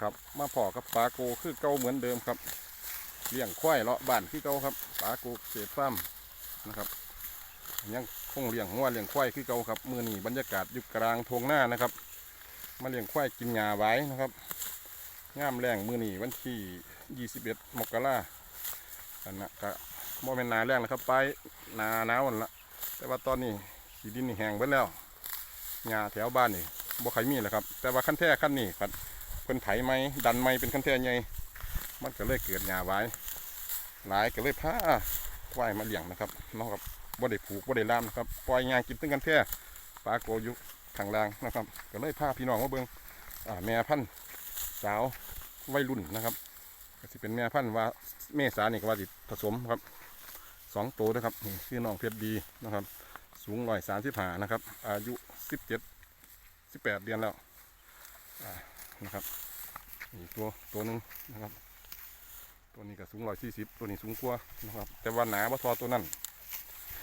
ครับ มาพอกับปลาโกคือเก่าเหมือนเดิมครับ เลี้ยงควายเลาะบ้านคือเก่าครับปลาโกเศษฟาร์มนะครับ ยังคงเลี้ยงงัวเลี้ยงควายคือเก่าครับมื้อนี้บรรยากาศอยู่กลางทงหน้านะครับ มาเลี้ยงควายกินหญ้าไว้นะครับงามแรงมือนี้วันที่ 21 มกราอันนะก็บ่แม่นนาแรงแล้วครับไปนาหนาวันละแต่ว่าตอนนี้ขีดินนี่แห้งเบิดแล้วหญ้าแถวบ้านนี่บ่ใครมีแล้วครับ แต่ว่าคันแท้คันนี้ครับ พิ่นไถไม้ดันไม้เป็นคันแท้ใหญ่มันก็เลยเกิดหญ้าไว้หลายก็เลยพาควายมาเลี้ยงนะครับนาะครับบ่ได้ผูกบ่ได้ล่ามนะครับปล่อยงานกินตึ้งกันแท้ปลาโกยู่ทางล่างนะครับ ก็เลยพาพี่น้องมาเบิ่งแม่พันธุ์สาววัยรุ่นนะครับก็สิเป็นแม่พันธุ์ว่าเมษานี่ก็ว่าสิผสมครับสองตัวนะครับนี่ชื่อน้องเพชรดีนะครับ สูงร้อยสามสิบห้านะครับ อายุสิบเจ็ดสิบแปดเดือนแล้วอ่า นะครับนี่ตัวตัวหนึ่งนะครับ ตัวนี้ก็สูงร้อยสี่สิบตัวนี้สูงกว่านะครับ แต่ว่าหนาบ่ทอตัวนั้น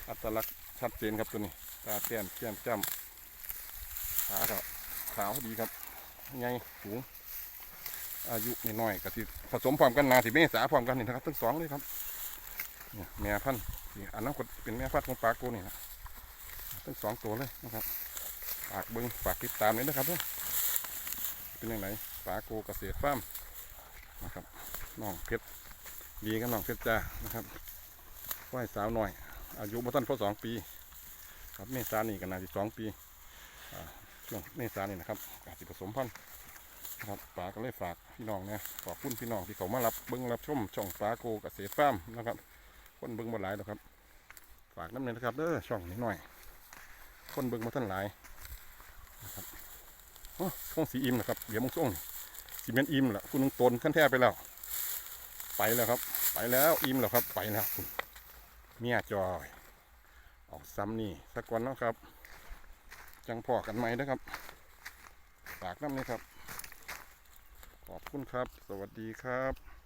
อัตลักษณ์ชัดเจนครับตัวนี้ ตาแก้มแก้มจ้ำขาก็ขาวดีครับใหญ่สูง อายุน,น้อยๆก็สิผสมพร้อมกันนาสิเมษาพร้อมกันนี่นะครับทั้งสองเลยครับเนี่ยแม่พันธุ์อันนั้นก็เป็นแม่พันธุ์ของปลาโกนี่นะทั้งสองตัวเลยนะครับฝากเบิ้งฝากติดตามเลยนะครับเด้อ เป็นยังไงปลาโกกเกษตรฟาร์มนะครับน้องเพชรดีกับน้องเพชรจ้านะครับว่ายสาวหน่อย อายุบ่ทันพอสองปี ครับเมษานี่ก็น่าจะสองปีช่วงเมษานี่นะครับกาสิผสมพันธุ์นะครับปลาก็เลยฝากพี่น้องเนี่ยขอบคุณพี่น้องที่เขามารับเบิ้งรับชมช่องปลาโกกเกษตรฟาร์มนะครับคนเบิ้งบ่หลายหรอกครับ ฝากน้ำเนยนะครับเด้อช่องนี้หน่อย คนเบิ้งมาท่านหลาย โอ้คงสีอิ่มนะครับเหลี่ยวมงส่งสีเมนอิ่มละคุณนึงตนขั้นแท้ไปแล้ว ไปแล้วครับ ไปแล้วอิ่มแล้วครับ ไปแล้วเมียจอยออกซ้ำนี่สักวันเนาะครับ จังพอกันไหมนะครับฝากน้ำนี่ครับ ขอบคุณครับ สวัสดีครับ